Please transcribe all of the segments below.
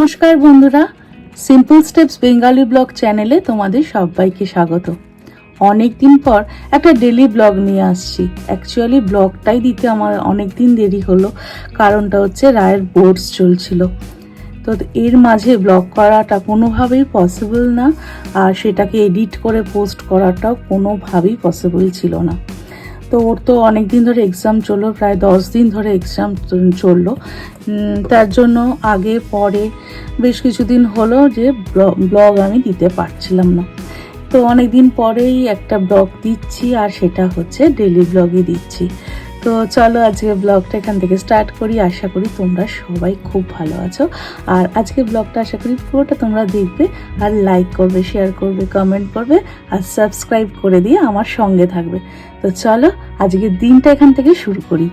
নমস্কার বন্ধুরা simple steps Bengali blog চ্যানেলে তোমাদের সবাইকে স্বাগত। অনেক দিন পর একটা ডেলি ব্লগ নিয়ে আসছি। অ্যাকচুয়ালি ব্লগটাই দিতে আমার অনেক দিন দেরি হলো, কারণটা হচ্ছে রায়ের বোর্ডস চলছিল। তো এর মাঝে ব্লগ করাটা কোনোভাবেই পসিবল না, আর সেটাকে এডিট করে পোস্ট করাটাও কোনোভাবেই পসিবল ছিল না। তো ওর তো অনেক দিন ধরে এক্সাম চলল, প্রায় দশ দিন ধরে এক্সাম চলল। তার জন্য আগে, পরে বেশ কিছুদিন হলো যে ব্লগ আমি দিতে পারছিলাম না। তো অনেক দিন পরেই একটা ব্লগ দিচ্ছি আর সেটা হচ্ছে ডেলি ব্লগই দিচ্ছি। তো চলো আজকে ব্লগটা এখান থেকে স্টার্ট করি। আশা করি তোমরা সবাই খুব ভালো আছো। আর আজকে ব্লগটা আশা করি পুরোটা তোমরা দেখবে আর লাইক করবে শেয়ার করবে কমেন্ট করবে আর সাবস্ক্রাইব করে দিয়ে আমার সঙ্গে থাকবে। তো চলো আজকের দিনটা এখান থেকে শুরু করি।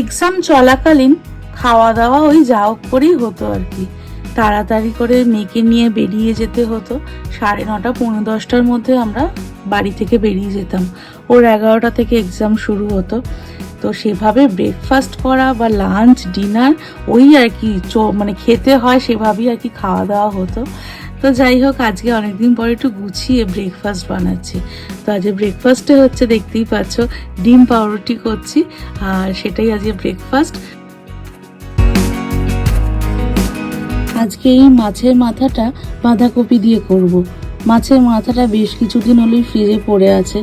এক্সাম চলাকালীন খাওয়া দাওয়া ওই যা হোক করেই হতো আর কি। তাড়াতাড়ি করে মেয়েকে নিয়ে বেরিয়ে যেতে হতো। সাড়ে নটা, পৌনে দশটার মধ্যে আমরা বাড়ি থেকে বেরিয়ে যেতাম। ওর এগারোটা থেকে এক্সাম শুরু হতো। তো সেভাবে ব্রেকফাস্ট করা বা লাঞ্চ ডিনার ওই আর কি মানে খেতে হয় সেভাবেই আর কি খাওয়া দাওয়া হতো। তো যাই হোক, আজকে অনেকদিন পরে একটু গুছিয়ে ব্রেকফাস্ট বানাচ্ছি। তো আজকে ব্রেকফাস্টে হচ্ছে দেখতেই পাচ্ছ, ডিম পাউরুটি করছি। আর সেটাই আজকে ব্রেকফাস্ট আজকে এই মাছের মাথাটা বাঁধাকপি দিয়ে করব। মাছের মাথাটা বেশ কিছুদিন হলেই ফ্রিজে পড়ে আছে।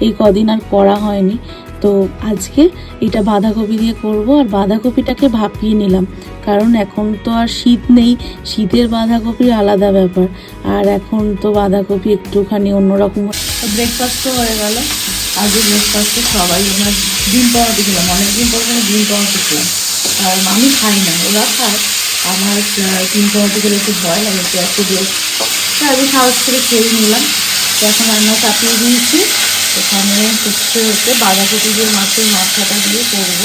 এই কদিন আর করা হয়নি। তো আজকে এটা বাঁধাকপি দিয়ে করব আর বাঁধাকপিটাকে ভাপিয়ে নিলাম। কারণ এখন তো আর শীত নেই। শীতের বাঁধাকপির আলাদা ব্যাপার। আর এখন তো বাঁধাকপি একটুখানি অন্যরকম ব্রেকফাস্ট তো হয়ে গেল। আজকে ব্রেকফাস্টে সবাই আমরা ডিম পাওয়াতে খেলাম অনেকদিন পর ডিম পাওয়াতে খেলাম আর আমি খাই না। ওরা খায়। আমার আহ, ডিম গেলে একটু ভয় লাগে একটু দিয়ে তো আমি সাহস করে খেয়ে নিলাম। তো এখন রান্না চাপিয়ে দিয়েছি। এখানে হচ্ছে হচ্ছে বাঁধাকপি দিয়ে মাছের মাথাটা দিয়ে করব।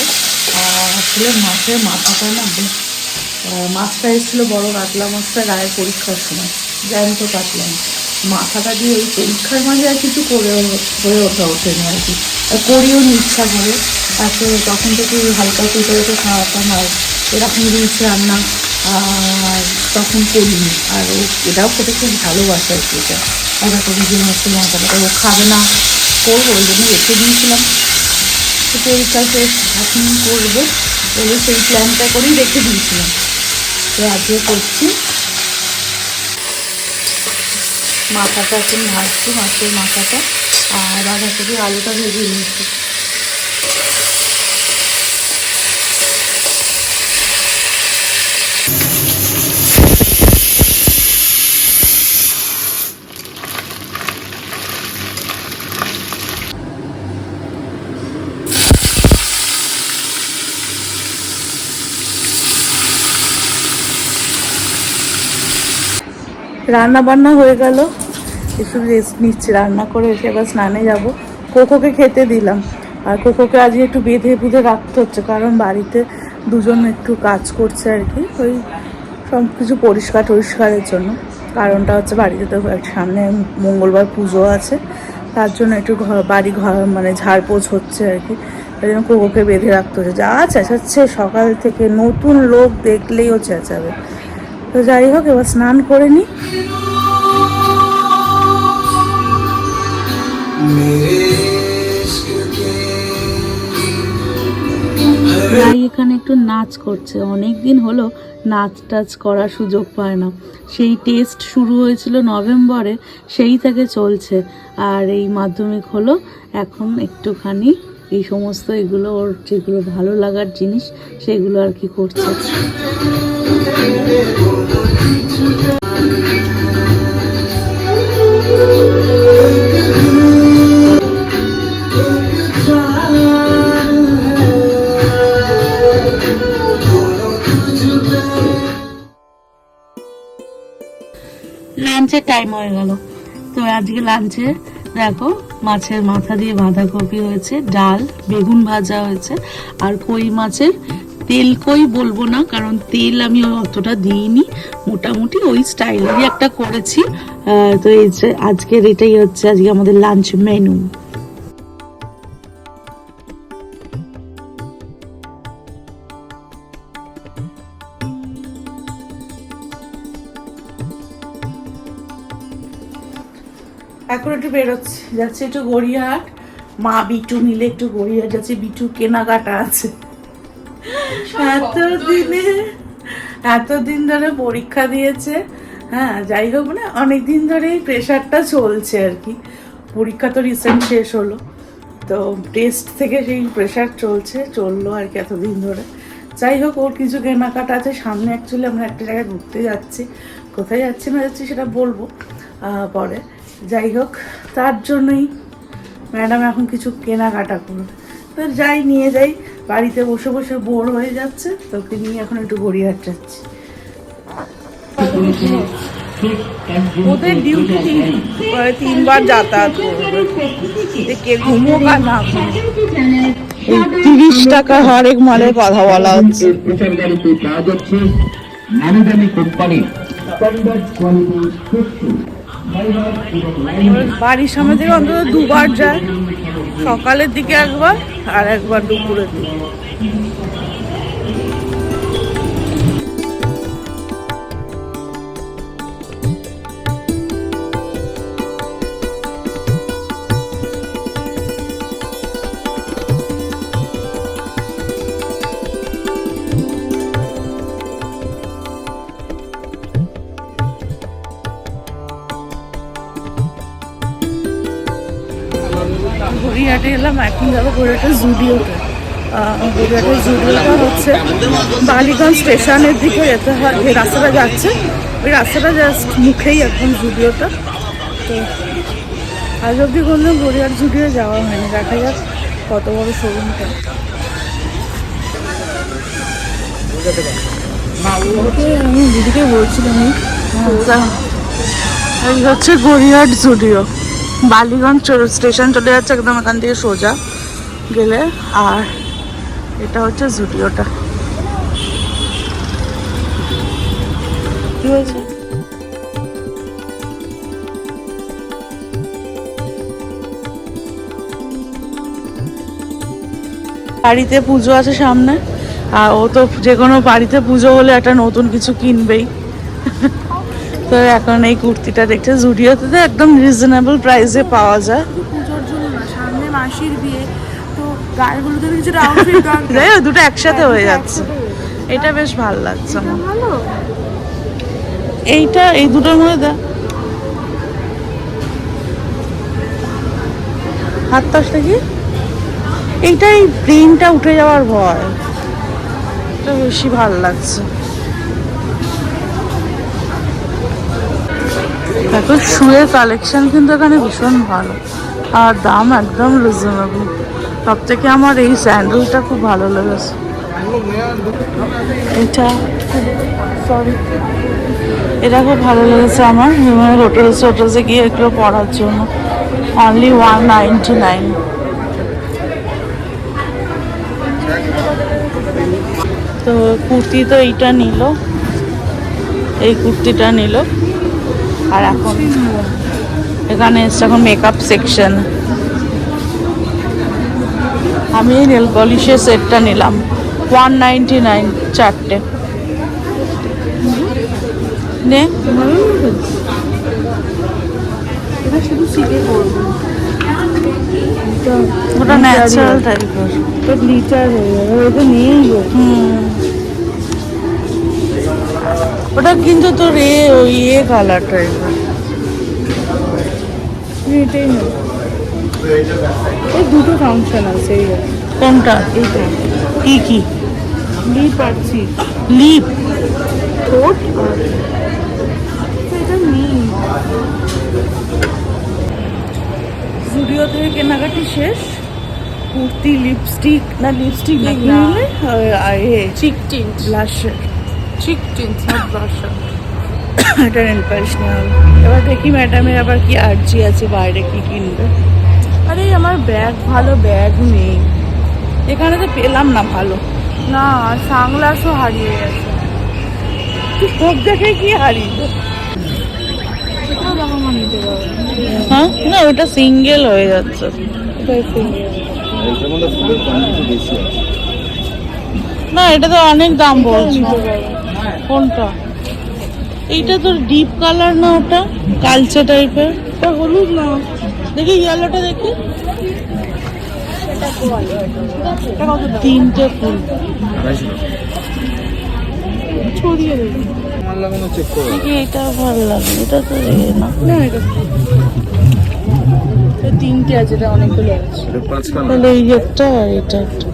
আসলে মাছের মাথাটা না বেশ মাছটা এসেছিল বড় কাতলা মাছটা গায়ে পরীক্ষার সময় জ্যান্ত কাটলাম মাথাটা দিয়ে ওই পরীক্ষার মাঝে আর কিছু করে হয়ে ওঠা ওঠেনি আর কি। করিও ইচ্ছা করে। আসলে তখন থেকে হালকা একটু খাওয়াতাম আর এরকম রয়েছে রান্না। আর তখন করিনি। আর ও এটাও খেতে খুব ভালোবাসে আর কি এটা। করে যে মাছের মাথাটা ও খাবে না, করব, ওই জন্য রেখে দিয়েছিলাম। তো শেষ, এখন করব বলে সেই প্ল্যানটা করেই রেখে দিয়েছিলাম। তো আজকে করছি। মাথাটা এখন ভাজছি মাছের মাথাটা। আর বাঁধাকপি আলুটা ভেজে নিয়েছি। রান্না বান্না হয়ে গেল। একটু রেস্ট নিচ্ছি, রান্না করে এসে এবার স্নানে যাব। কোকোকে খেতে দিলাম। আর কোকোকে আজকে একটু বেঁধে বুধে রাখতে হচ্ছে, কারণ বাড়িতে দুজন একটু কাজ করছে আর কি। ওই সব কিছু পরিষ্কার টরিষ্কারের জন্য। কারণটা হচ্ছে বাড়িতে তো সামনে মঙ্গলবার পুজো আছে। তার জন্য একটু ঘর বাড়ি ঘর মানে ঝাড়পোছ হচ্ছে আর কি। তাই জন্য কোকোকে বেঁধে রাখতে হচ্ছে। যা চেঁচাচ্ছে সকাল থেকে। নতুন লোক দেখলেই ও চেঁচাবে। তো যাই হোক, এবার স্নান করে নিই রাই এখানে একটু নাচ করছে। অনেক দিন হলো নাচ টাচ করার সুযোগ পায় না। সেই টেস্ট শুরু হয়েছিল নভেম্বরে, সেই থেকে চলছে। আর এই মাধ্যমিক হলো এখন একটুখানি এই সমস্ত এগুলো ওর যেগুলো ভালো লাগার জিনিস, সেগুলো আর কি করছে। লাঞ্চের টাইম হয়ে গেল। তো আজকে লাঞ্চে দেখো মাছের মাথা দিয়ে বাঁধাকপি হয়েছে, ডাল, বেগুন ভাজা হয়েছে, আর কই মাছের তেল কই বলব না, কারণ তেল আমি অতটা দিইনি। মোটামুটি ওই স্টাইলেরই একটা করেছি। তো এই যে আজকের এটাই হচ্ছে আজকে আমাদের লাঞ্চ মেনু একটু বেরোচ্ছি। যাচ্ছে একটু গড়িয়াহাট। মা বিটু মিলে একটু গড়িয়াহাট যাচ্ছে। বিটু কেনাকাটা আছে। এত দিনে এতদিন ধরে পরীক্ষা দিয়েছে। হ্যাঁ যাই হোক মানে অনেক দিন ধরে প্রেশারটা চলছে আর কি। পরীক্ষা তো রিসেন্ট শেষ হলো। তো টেস্ট থেকে সেই প্রেশার চলছে চলল আর কি এতদিন ধরে। যাই হোক ওর কিছু কেনাকাটা আছে। সামনে অ্যাকচুয়ালি আমরা একটা জায়গায় ঘুরতে যাচ্ছি। কোথায় যাচ্ছি না যাচ্ছি সেটা বলব আহ, পরে। যাই হোক তার জন্যই ম্যাডাম এখন কিছু কেনাকাটা করবে তো যাই নিয়ে যাই বাড়িতে বসে বসে বোর হয়ে যাচ্ছে তোকে নিয়ে এখন একটু গড়িয়াহাট যাচ্ছি ওদের ডিউটি তিনবার যাতায়াত কে ঘুমোক আর না তিরিশ টাকা হরেক মালের কথা বলা হচ্ছে প্রচারকারীতে কাজ হচ্ছে নামি কোম্পানি স্ট্যান্ডার্ড কোয়ালিটি বাড়ির সামনে থেকে অন্তত দুবার যায়। সকালের দিকে একবার আর একবার দুপুরের দিকে। গড়িয়াহাটে এলাম, এখন যাব গড়িয়াহাটের জুডিওতে। গড়িয়াহাটের জুডিওটা হচ্ছে বালিগঞ্জ স্টেশনের দিকে যেতে হয় যে রাস্তাটা যাচ্ছে। ওই রাস্তাটা জাস্ট মুখেই একদম জুডিওটা। তো আজ অব্দি কোনো গড়িয়াহাট জুডিও যাওয়া হয়নি, দেখা যাক কত বড় শোরুমটা আমি দিদিকে বলছিলাম, এই। হচ্ছে গড়িয়াহাট জুডিও। বালিগঞ্জ স্টেশন চলে যাচ্ছে, একদম এখান থেকে সোজা গেলে। আর এটা হচ্ছে জুডিওটা। বাড়িতে পুজো আছে সামনে। আর ও তো যে কোনো বাড়িতে পুজো হলে একটা নতুন কিছু কিনবেই। তো এখন এই কুর্তিটা দেখতে জুডিওতে তো একদম রিজনেবল প্রাইসে পাওয়া যায়। পুজোর জন্য না সামনে মাসির বিয়ে তো গায়ে হলুদের কিছুটা আউটফিট দরকার। দুটো একসাথে হয়ে যাচ্ছে। এটা বেশ ভালো লাগছে আমার। ভালো। এইটা এই দুটোর মধ্যে? দেখ হাত তাসটা কি এইটা এই প্রিন্টটা উঠে যাওয়ার ভয়। এটা বেশি ভালো লাগছে। দেখো শুয়ের কালেকশন কিন্তু এখানে ভীষণ ভালো। আর দাম একদম রিজনেবল সব থেকে আমার এই স্যান্ডেলটা খুব ভালো লেগেছে। এটা সরি এটা খুব ভালো লেগেছে আমার হোটেলস হোটেলসে গিয়ে একটু পড়ার জন্য। অনলি ওয়ান নাইনটি নাইন তো কুর্তি তো এইটা নিল। এই কুর্তিটা নিল। আর এখন এখানে এখন মেকআপ সেকশন আমি নেল পলিশের সেটটা নিলাম ওয়ান নাইনটি নাইন চারটে। নে। ওটা ন্যাচারাল টাইপের তো গ্লিটার হয়ে যাবে ওটা নেই হুম। ওটা কিন্তু তোর এ ওই এ কালার টাইপের এটাই না। এই দুটো ফাংশন আছে এই কোনটা? এইটা। কি কি? লিপ চিপ লিপ ঠোঁট এটা নেই। জুডিও থেকে কেনাকাটি শেষ। কুর্তি লিপস্টিক না লিপস্টিক না। Cheek tint blusher cheek not এটা নেল পালিশ নেওয়া এবার দেখি ম্যাডামের আবার কি আর্জি আছে বাইরে কি কিনবে। আরে আমার ব্যাগ ভালো ব্যাগ নেই। এখানে তো পেলাম না ভালো। না সানগ্লাসও হারিয়ে গেছে। তুই সব দেখে কি হারিয়ে হ্যাঁ? না ওটা সিঙ্গেল হয়ে যাচ্ছে এইটার মধ্যে ফুলের কোয়ান্টিটি বেশি আছে না এটা তো অনেক দাম বলছো। কোনটা? এইটা তোর ডিপ কালার না ওটা? কালচে টাইপের এটা হলুদ না। দেখি ইয়েলোটা দেখি। তিনটে ফুল। ছড়িয়ে দেবো। এটা ভালো লাগে। এটা তো না। না এটা এটা তিনটে আছে এটা অনেকগুলো আছে। তাহলে এই একটা আর এটা একটা।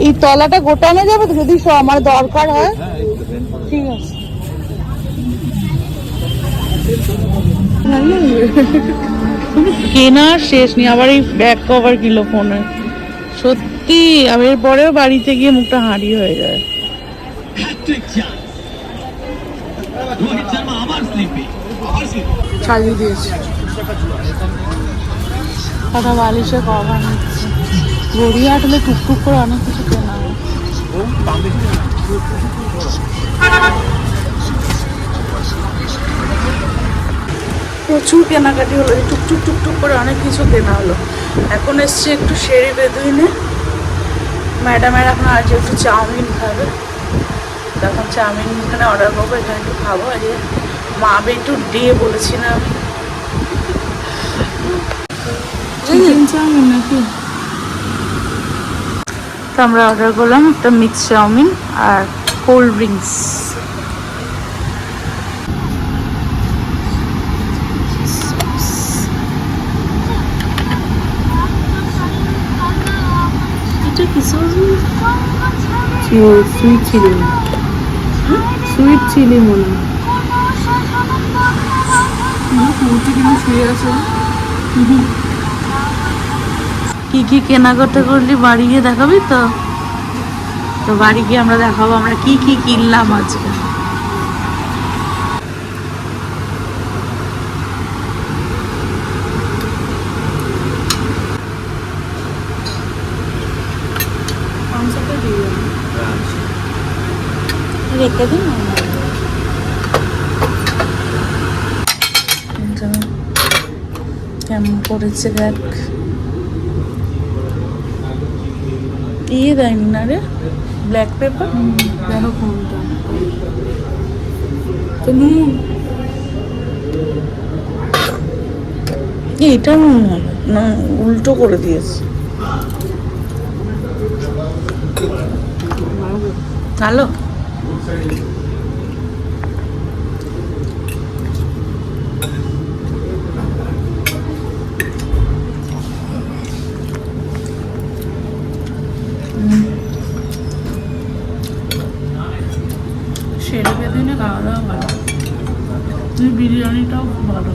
এই তলাটা গোটানো যাবে তো যদি স- আমার দরকার হয়? ঠিক আছে। কেনার শেষ নেই আবার এই ব্যাক কভার কিলো ফোনের সত্যি আমি এর পরেও বাড়িতে গিয়ে মুখটা হাঁড়ি হয়ে যায়। সাজিয়ে দিয়েছে। বালিশে কভার নিচ্ছে। গড়িয়ে হাঁটলে টুকটুক করে অনেক কিছু কেনা হয়। প্রচুর কেনাকাটি হলো টুকটুক টুকটুক করে অনেক কিছু কেনা হলো। এখন এসছে একটু সেরে বেদুইনে। ম্যাডামের এখন আজ একটু চাউমিন খাবে। তখন চাউমিন এখানে অর্ডার করব এখানে একটু খাব। আর মা একটু ডে বলেছি না আমি চাউমিন নাকি? তো আমরা অর্ডার করলাম একটা মিক্স চাউমিন আর cold drinks. Sweet chilli sweet chilli মনে হয়। কি কি কেনাকাটা করলি? বাড়ি গিয়ে দেখাবি তো? তো বাড়ি গিয়ে আমরা দেখাবো আমরা কি কি কিনলাম আজকে। রেখে দিন। কেমন করেছে দেখ। ইয়ে দেয়নি না রে ব্ল্যাক পেপার দেখো কোনটা। তো নুন এটা নুন হবে না উল্টো করে দিয়েছে। ভালো। বেদিনে খাওয়া দাওয়া ভালো। তুমি বিরিয়ানিটাও খুব ভালো।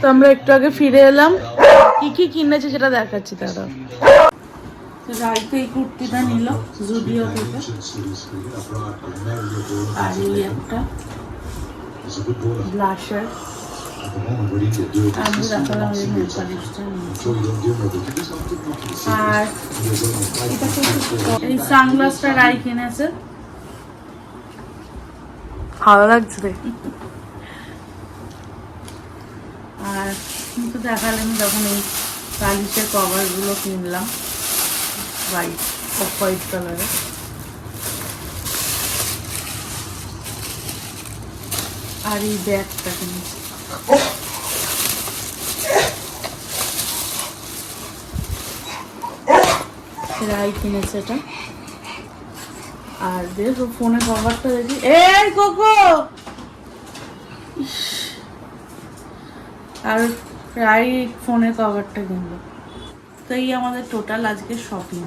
তো আমরা একটু আগে ফিরে এলাম। কি কি কিনেছে সেটা দেখাচ্ছি দাদা রাইতে এই কুর্তিটা নিল, জুডিও থেকে। আর একটা। ব্লাশার আমি দেখালাম এই নেল পালিশটা নিয়েছি। আর এটা কি- এই সানগ্লাসটা রাই কিনেছে ভালো লাগছে রে। আর কিন্তু দেখালাম যখন এই পালিশের কভারগুলো কিনলাম হোয়াইট অফ হোয়াইট কালারের আর এই ব্যাগটা কিনেছি। রাই কিনেছে এটা। আর ও ফোনে কভারটা দেখি। এই কোকো! আর রাই ফোনের কভারটা কিনলো। তো এই আমাদের টোটাল আজকে শপিং